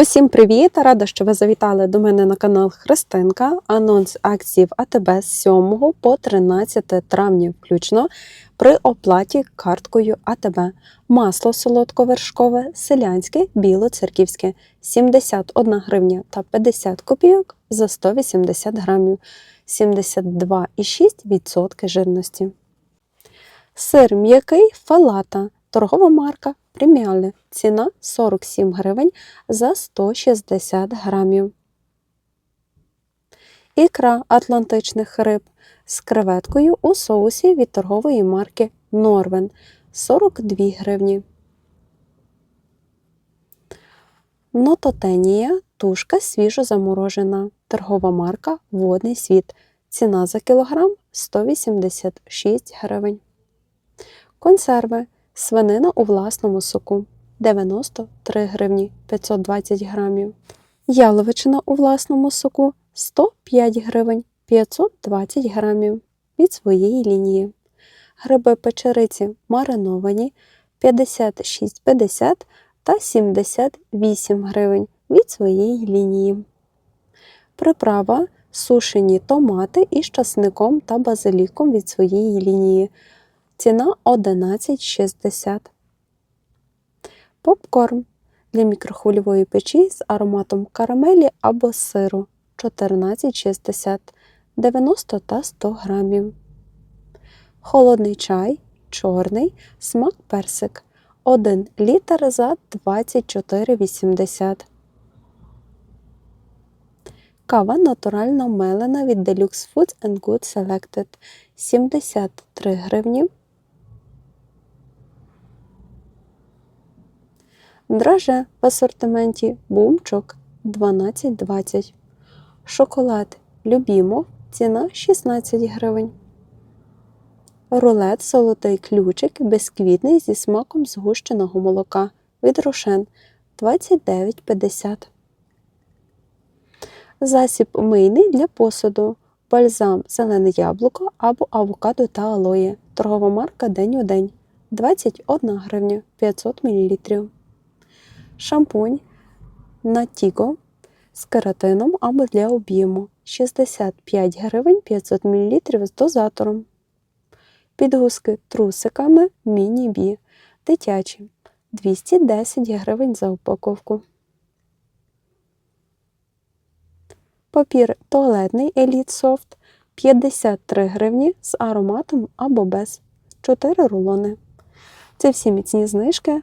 Усім привіт! Рада, що ви завітали до мене на канал Христинка. Анонс акцій в АТБ з 7 по 13 травня включно при оплаті карткою АТБ. Масло солодковершкове, селянське, білоцерківське 71 гривня та 50 копійок за 180 грамів, 72,6% жирності. Сир м'який фалата, торгова марка преміальне. Ціна 47 гривень за 160 грамів. Ікра атлантичних риб з креветкою у соусі від торгової марки Норвен 42 гривні. Нототенія тушка свіжо заморожена. Торгова марка Водний світ. Ціна за кілограм 186 гривень. Консерви. Свинина у власному соку 93 гривні 520 грамів. Яловичина у власному соку 105 гривень 520 грамів від своєї лінії. Гриби печериці мариновані 56,50 та 78 гривень від своєї лінії. Приправа сушені томати із часником та базиліком від своєї лінії. Ціна 11,60. Попкорн для мікрохвильової печі з ароматом карамелі або сиру 14,60 90 та 100 грамів. Холодний чай чорний, смак персик 1 літр за 24,80. Кава натурально мелена від Deluxe Foods and Good Selected 73 гривні. Драже в асортименті бумчок 12,20. Шоколад Любімо ціна 16 гривень. Рулет золотий ключик безквітний зі смаком згущеного молока від Рошен 29,50. Засіб мийний для посуду. Бальзам зелене яблуко або авокадо та алоє. Торгова марка День у день 21 гривня 500 мл. Шампунь Натіго з кератином або для об'єму 65 гривень 500 мл з дозатором. Підгузки трусиками міні-бі дитячі 210 гривень за упаковку. Папір туалетний Elite Soft 53 гривні з ароматом або без 4 рулони. Це всі міцні знижки.